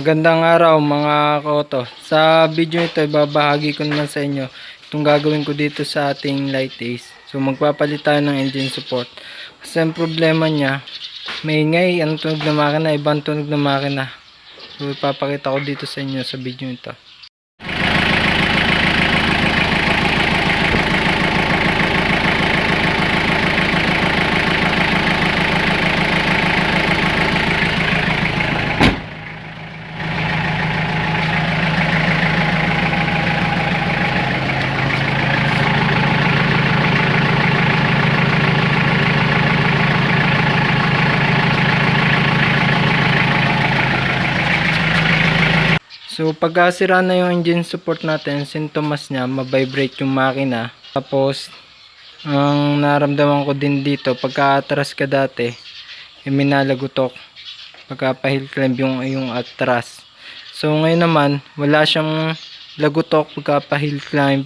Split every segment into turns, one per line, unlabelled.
Magandang araw mga koto. Sa video ito, ibabahagi ko naman sa inyo itong gagawin ko dito sa ating light ace. So magpapalit tayo ng engine support. Kasi ang problema niya, maingay ang tunog ng makina, ibang tunog ng makina. So ipapakita ko dito sa inyo sa video ito. So pagkasira na yung engine support natin, sintomas niya, mabibrate yung makina. Tapos, ang naramdaman ko din dito, pagka atras ka dati, yung minalagutok. Pagka pa-hill climb yung, yung atras. So ngayon naman, wala siyang lagutok pagka pa-hill climb.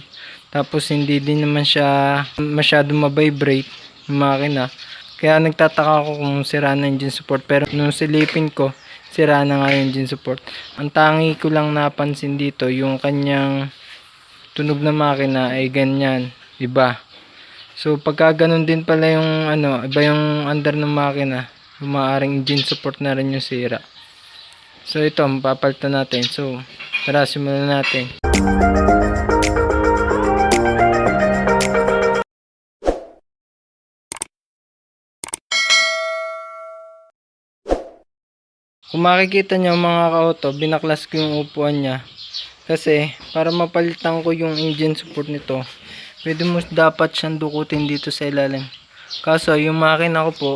Tapos hindi din naman siya masyado mabibrate yung makina. Kaya nagtataka ako kung sira na engine support. Pero nung silipin ko, sira na nga yung engine support. Ang tangi ko lang napansin dito, yung kanyang tunog na makina ay ganyan, iba. So pagka ganun din pala yung ano, iba yung under ng makina, maaring engine support na rin yung sira. So ito, mapapalitan natin. So tara, simulan natin. Kung makikita nyo mga ka-auto, binaklas ko yung upuan niya. Kasi, para mapalitan ko yung engine support nito, pwede mo dapat siyang dukutin dito sa ilalim. Kaso, yung makina ko po,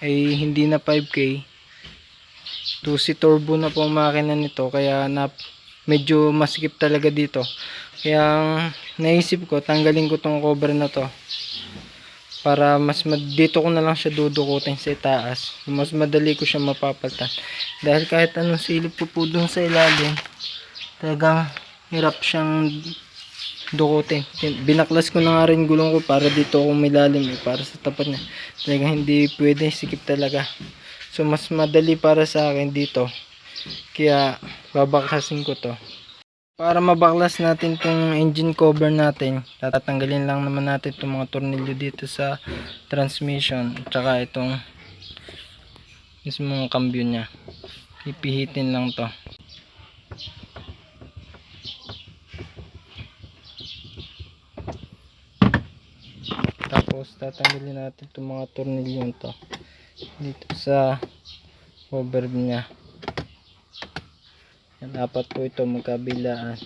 ay hindi na 5K. 2C turbo na po ang makina nito, kaya na, medyo masikip talaga dito. Kaya, naisip ko, tanggalin ko tong cover na to para mas dito ko na lang siya dudukutin sa itaas. Mas madali ko siya mapapalitan dahil kahit anong silip ko po dun sa ilalim talagang hirap siyang dukutin. Binaklas ko na nga rin gulong ko para dito ako milalim eh, para sa tapat niya. Talagang hindi pwede sikip talaga. So mas madali para sa akin dito. Kaya babaklasin ko to para mabaklas natin tong engine cover natin, tatanggalin lang naman natin itong mga tornilyo dito sa transmission at saka itong mismong cambio niya. Ipihitin lang to. Tapos tatanggalin natin itong mga tornilyo to dito sa cover niya. Yan, apat po ito magkabilaan.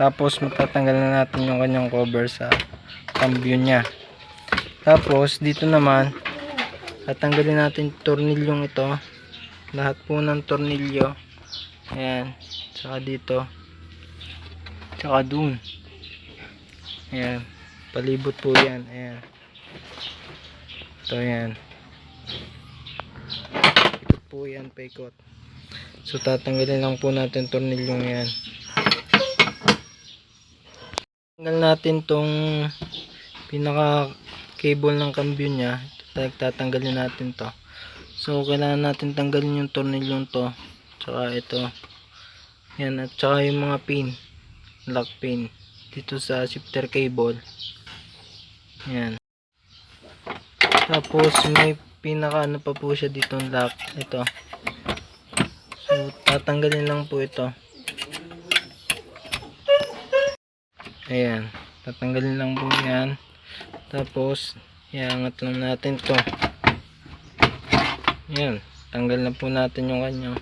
Tapos matatanggal na natin yung kanyang cover sa cambio niya. Tapos dito naman tatanggalin natin tornilyong ito. Lahat po ng tornilyo. Ayan. Tsaka dito. Tsaka dun. Ayan. Palibot po yan. Ayan. Ito yan po yan paikot so tatanggalin lang po natin tornilyong yan. Tanggal natin tong pinaka cable ng cambio nya tatanggalin natin to. So kailangan natin tanggalin yung tornilyong to. Tsaka ito. Yan at tsaka yung mga pin. Lock pin. Dito sa shifter cable. Yan. Tapos may pinaka ano pa po siya dito lock. Ito. So tatanggalin lang po ito. Ayan. Tatanggalin lang po yan. Tapos iangat lang natin to. Ayan. Tanggal na po natin yung kanyang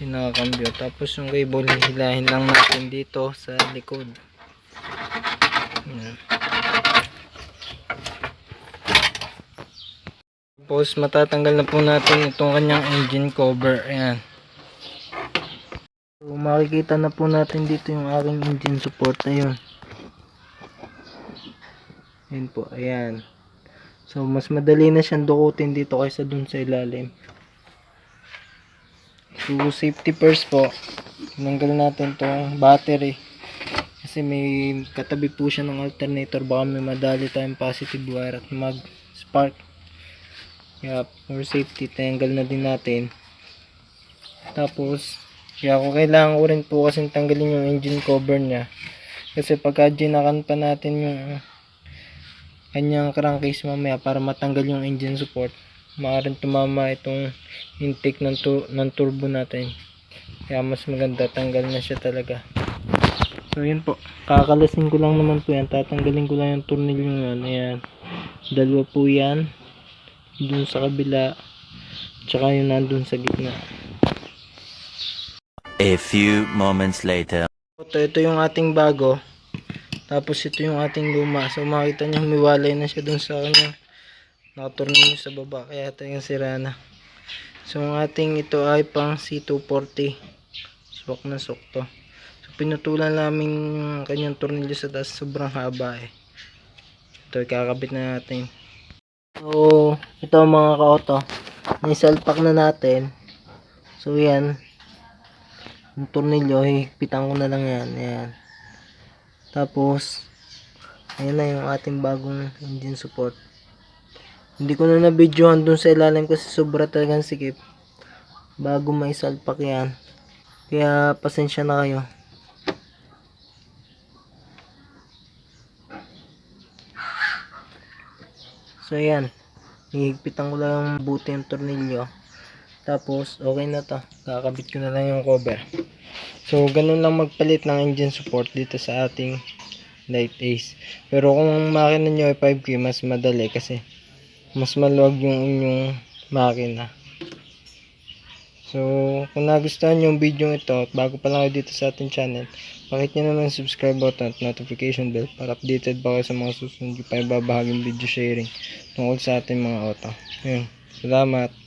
pinakakambyo. Tapos yung cable hilahin lang natin dito sa likod. Ayan Tapos matatanggal na po natin itong kanyang engine cover. Ayan. So makikita na po natin dito yung aking engine support. Ayun. Ayan po. Ayan. So mas madali na siyang dukutin dito kaysa dun sa ilalim. So safety first po. Tinanggal natin tong battery. Kasi may katabi po siya ng alternator. Baka may madali tayong positive wire at mag spark Kaya for safety, tanggal na din natin. Tapos, kaya ako kailangan ko rin po kasi tanggalin yung engine cover niya. Kasi pagka ginakan pa natin yung kanyang crankcase mamaya para matanggal yung engine support, maaaring tumama itong intake ng, tu- ng turbo natin. Kaya mas maganda, tanggal na siya talaga. So yun po, kakalasin ko lang naman po yan, tatanggalin ko lang yung tornilyo yan, ayan. Dalawa po yan, dun sa kabila, tsaka yung nandun sa gitna.
A few moments later.
Ito, ito yung ating bago. Tapos ito yung ating luma. So makita nyo humiwalay na siya dun sa kanya. Nakatornilyo sa baba. Kaya ito yung sira na. So ang ating ito ay pang C240. Swak na swak to. So pinutulan namin kanyang tornilyo sa taas. Sobrang haba eh. Ito kakabit na natin. So ito mga ka-auto. Naisalpak na natin. So yan yung tornilyo, hihigpitan ko na lang yan. Ayan. Tapos, ayan na yung ating bagong engine support. Hindi ko na na-videohan dun sa ilalim kasi sobra talagang sikip. Bago may salpak yan. Kaya, pasensya na kayo. So, ayan. Hihigpitan ko lang buti yung tornilyo. Tapos, okay na to. Kakabit ko na lang yung cover. So, ganun lang magpalit ng engine support dito sa ating Light Ace. Pero kung makina nyo ay 5K, mas madali kasi mas maluwag yung inyong makina. So, kung nagustuhan nyo yung video ito at bago pa lang kayo dito sa ating channel, pakit nyo naman subscribe button at notification bell para updated pa kayo sa mga susunod pa ibabahaging video sharing tungkol sa ating mga auto. Yun. Salamat.